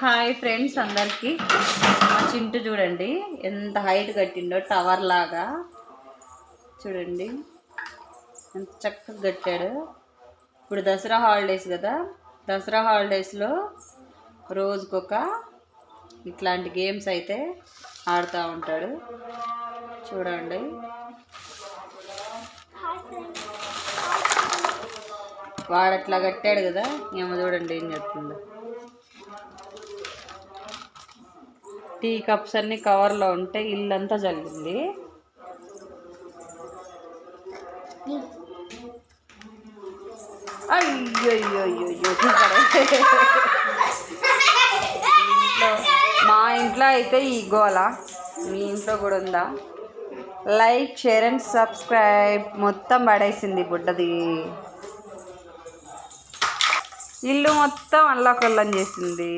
Hi friends అందరికీ. మా చింటూ చూడండి ఎంత హైట్ కట్టిండో టవర్ లాగా. చూడండి ఎంత చక్కగా కట్టాడు. ఇప్పుడు దసరా హాలిడేస్ కదా. దసరా హాలిడేస్లో రోజుకొక ఇట్లాంటి గేమ్స్ అయితే ఆడుతూ ఉంటాడు. చూడండి. వాడు అట్లా కట్టాడు కదా. ఏమో చూడండి ఏం చెప్తుందో. టీ కప్స్ అన్నీ కవర్లో ఉంటే ఇల్లంతా జల్లింది. అయ్యో అయ్యో అయ్యో ఇంట్లో మా ఇంట్లో అయితే ఈ గోల. మీ ఇంట్లో కూడా ఉందా? Like share and subscribe. మొత్తం పడేసింది బుడ్డది. ఇల్లు మొత్తం అల్లాకొల్లం చేసింది.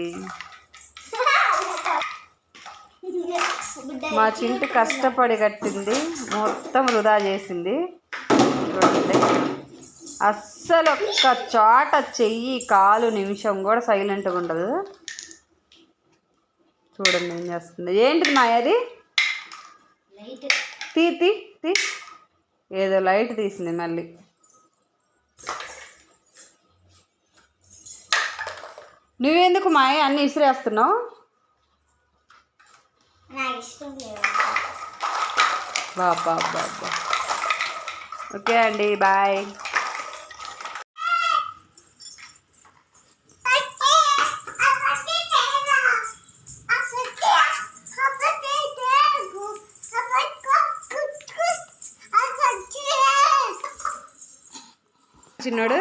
మా చింటి కష్టపడి కట్టింది మొత్తం వృధా చేసింది. అస్సలు ఒక్క చోట చెయ్యి కాలు నిమిషం కూడా సైలెంట్గా ఉండదు. చూడండి ఏం చేస్తుంది. ఏంటిది మా అది? తీ తీ తీ. ఏదో లైట్ తీసింది మళ్ళీ. నువ్వెందుకు మాయ అన్ని ఇసిరేస్తున్నావు? ఇష్టం బాబా. బాబా ఓకే అండి బాయ్. చిన్నోడు?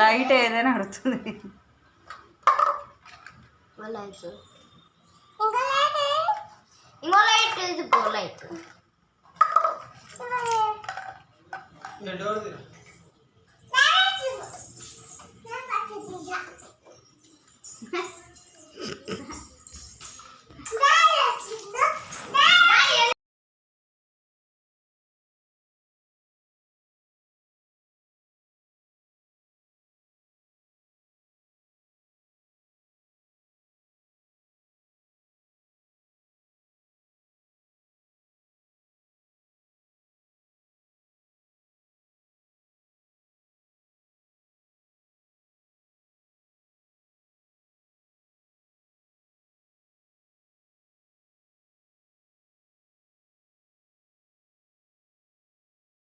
లైట్ ఏదైనా అడుగుతుంది. లైట్ ఇంకో లైట్